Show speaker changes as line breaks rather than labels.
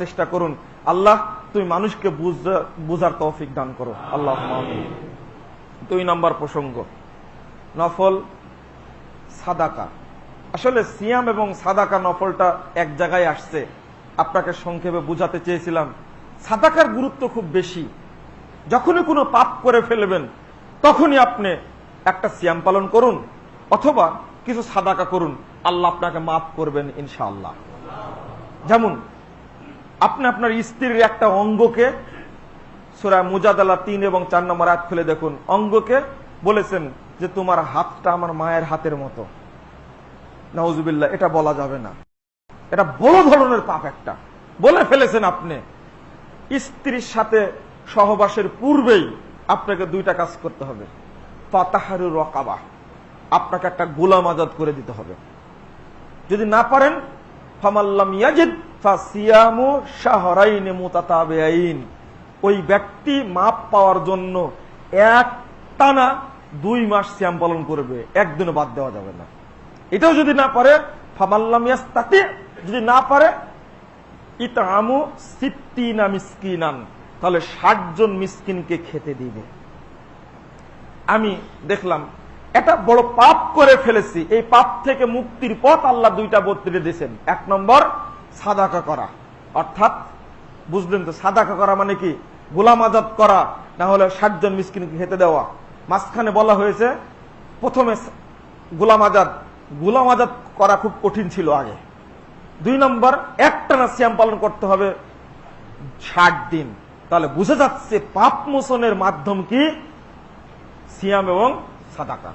চেষ্টা করুন। আল্লাহ, তুমি মানুষকে বুঝার তৌফিক দান করো। আল্লাহ দুই নম্বর প্রসঙ্গ। নফল সাদাকা। আসলে সিয়াম এবং সাদাকা নফলটা এক জায়গায় আসছে। আপনাকে সংক্ষেপে বুঝাতে চেয়েছিলাম। সাদাকার গুরুত্ব খুব বেশি। যখনই কোনো পাপ করে ফেলবেন, তখনই আপনি একটা সিয়াম পালন করুন, অথবা কিছু সাদাকা করুন। আল্লাহ আপনাকে মাফ করবেন ইনশাআল্লাহ। যেমন আপনি আপনার স্ত্রীর একটা অঙ্গকে, সুরা মুজাদালা তিন এবং চার নম্বর আয়াত খুলে দেখুন, অঙ্গকে বলেছেন যে তোমার হাতটা আমার মায়ের হাতের মতো। নাউজুবিল্লাহ, এটা বলা যাবে না। এটা বড় ধরনের পাপ একটা। বলে ফেলেছেন আপনি, স্ত্রীর সাথে সহবাসের পূর্বেই আপনাকে দুইটা কাজ করতে হবে। পাতাহারু রকাবা, আপনাকে একটা গোলাম আজাদ করে দিতে হবে। যদি না পারেন, ফামাল্লাম ইয়াজিদ ওই ব্যক্তি মাপ পাওয়ার জন্য এক টানা দুই মাস সিয়াম পালন করবে বাদ দেওয়া যাবে না। এটাও যদি না পারে, ফামাল্লাম যদি না পারে মিসকিনান, তাহলে ষাট জন মিসকিনকে খেতে দিবে। আমি দেখলাম এটা বড় পাপ করে ফেলেছি, এই পাপ থেকে মুক্তির পথ আল্লাহ দুইটা বত্রিরে দিয়েছেন। এক নম্বর সাদাকা করা। অর্থাৎ, বুঝলেন তো, সাদাকা করা মানে কি? গোলাম আজাদ করা, না হলে ষাট জন মিসকিনকে খেতে দেওয়া। মাঝখানে বলা হয়েছে, প্রথমে গোলাম আজাদ। গোলাম আজাদ করা খুব কঠিন ছিল আগে। দুই নম্বর একটানা সিয়াম পালন করতে হবে ষাট দিন। তাহলে বুঝে যাচ্ছে পাপ মোচনের মাধ্যম কি? সিয়াম এবং সাদাকা।